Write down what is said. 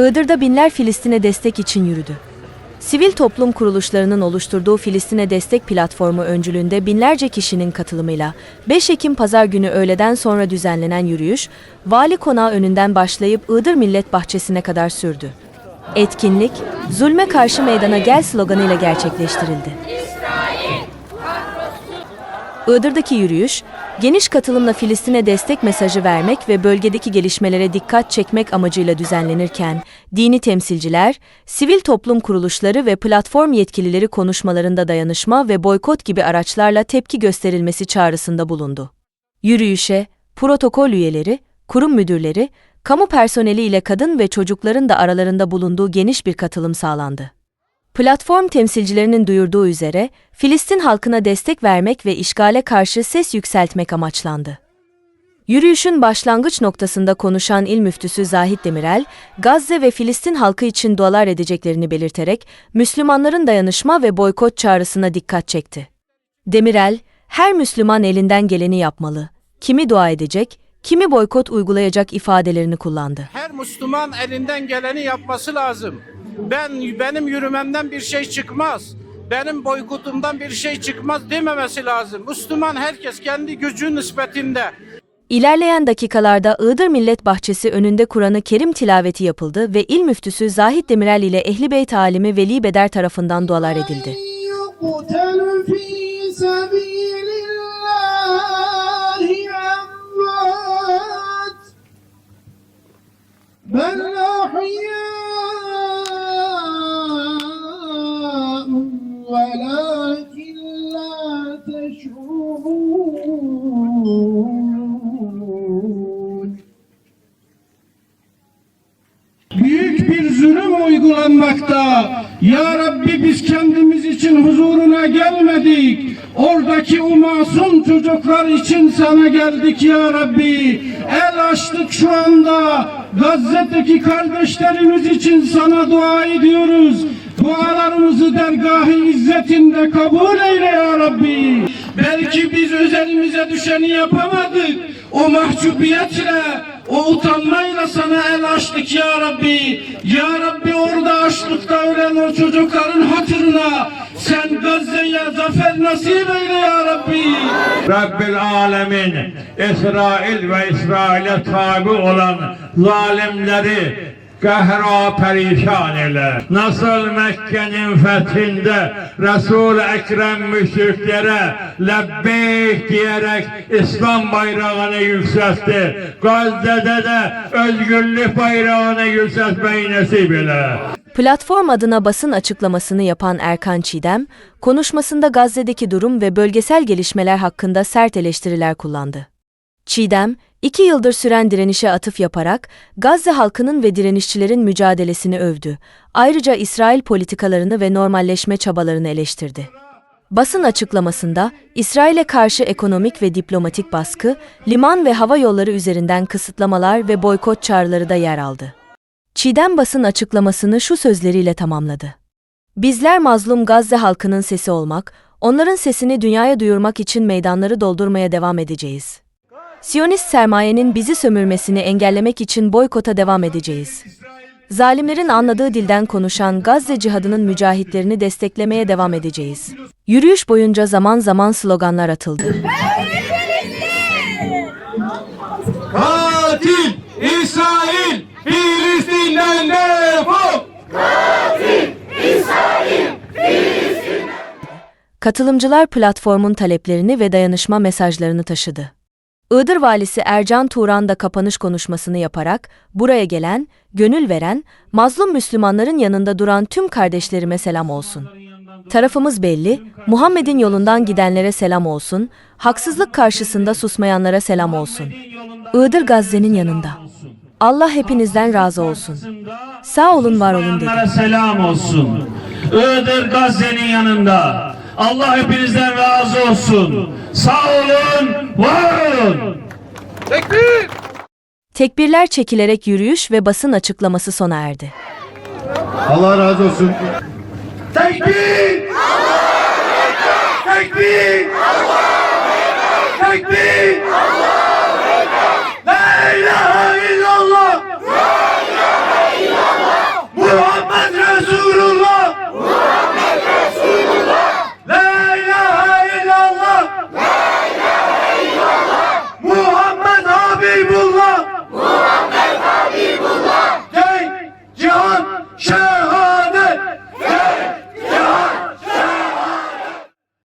Iğdır'da binler Filistin'e destek için yürüdü. Sivil toplum kuruluşlarının oluşturduğu Filistin'e destek platformu öncülüğünde binlerce kişinin katılımıyla 5 Ekim pazar günü öğleden sonra düzenlenen yürüyüş, vali konağı önünden başlayıp Iğdır Millet Bahçesi'ne kadar sürdü. Etkinlik, zulme karşı meydana gel sloganıyla gerçekleştirildi. Iğdır'daki yürüyüş, geniş katılımla Filistin'e destek mesajı vermek ve bölgedeki gelişmelere dikkat çekmek amacıyla düzenlenirken, dini temsilciler, sivil toplum kuruluşları ve platform yetkilileri konuşmalarında dayanışma ve boykot gibi araçlarla tepki gösterilmesi çağrısında bulundu. Yürüyüşe, protokol üyeleri, kurum müdürleri, kamu personeli ile kadın ve çocukların da aralarında bulunduğu geniş bir katılım sağlandı. Platform temsilcilerinin duyurduğu üzere Filistin halkına destek vermek ve işgale karşı ses yükseltmek amaçlandı. Yürüyüşün başlangıç noktasında konuşan İl Müftüsü Zahit Demirel, Gazze ve Filistin halkı için dualar edeceklerini belirterek Müslümanların dayanışma ve boykot çağrısına dikkat çekti. Demirel, her Müslüman elinden geleni yapmalı. Kimi dua edecek, kimi boykot uygulayacak ifadelerini kullandı. Her Müslüman elinden geleni yapması lazım. Ben benim yürümemden bir şey çıkmaz. Benim boykotumdan bir şey çıkmaz dememesi lazım. Müslüman herkes kendi gücü nispetinde İlerleyen dakikalarda Iğdır Millet Bahçesi önünde Kur'an-ı Kerim tilaveti yapıldı ve İl Müftüsü Zahid Demirel ile Ehli Beyt alimi Veli Beder tarafından dualar edildi. ولكن لا تشعرون Büyük bir zulüm uygulanmakta. Ya Rabbi biz kendimiz için huzuruna gelmedik. Oradaki o masum çocuklar için sana geldik ya Rabbi. El açtık şu anda. Gazze'deki kardeşlerimiz için sana dua ediyoruz. Dualarımızı dergahı izzetinde kabul eyle ya Rabbi. Belki biz özelimize düşeni yapamadık. O mahcubiyetle, o utanmayla sana el açtık ya Rabbi. Ya Rabbi orada açlıkta ölen o çocukların hatırına sen Gazze'ye zafer nasip eyle ya Rabbi. Rabbil alemin İsrail ve İsrail'e tabi olan zalimleri kahra perişan ile. Nasıl Mekke'nin fethinde Resul-i Ekrem müşriklere lebbeyk diyerek İslam bayrağını yükseltti. Gazze'de de özgürlük bayrağını yükseltmeyi nasip eyle. Platform adına basın açıklamasını yapan Erkan Çiğdem, konuşmasında Gazze'deki durum ve bölgesel gelişmeler hakkında sert eleştiriler kullandı. Çiğdem, iki yıldır süren direnişe atıf yaparak Gazze halkının ve direnişçilerin mücadelesini övdü. Ayrıca İsrail politikalarını ve normalleşme çabalarını eleştirdi. Basın açıklamasında İsrail'e karşı ekonomik ve diplomatik baskı, liman ve hava yolları üzerinden kısıtlamalar ve boykot çağrıları da yer aldı. Çiğdem basın açıklamasını şu sözleriyle tamamladı. Bizler mazlum Gazze halkının sesi olmak, onların sesini dünyaya duyurmak için meydanları doldurmaya devam edeceğiz. Siyonist sermayenin bizi sömürmesini engellemek için boykota devam edeceğiz. Zalimlerin anladığı dilden konuşan Gazze cihadının mücahitlerini desteklemeye devam edeceğiz. Yürüyüş boyunca zaman zaman sloganlar atıldı. Katil İsrail Filistin'den defol! Katılımcılar platformun taleplerini ve dayanışma mesajlarını taşıdı. Iğdır valisi Ercan Turan da kapanış konuşmasını yaparak, buraya gelen, gönül veren, mazlum Müslümanların yanında duran tüm kardeşlerime selam olsun. Tarafımız belli, Muhammed'in yolundan gidenlere selam olsun, haksızlık karşısında susmayanlara selam olsun. Iğdır Gazze'nin yanında. Allah hepinizden razı olsun. Sağ olun, var olun dedi. Selam olsun. Iğdır Gazze'nin yanında. Allah hepinizden razı olsun. Sağ olun, var olun. Tekbirler çekilerek yürüyüş ve basın açıklaması sona erdi. Allah razı olsun. Tekbir! Tekbir! Tekbir! La ilahe you love.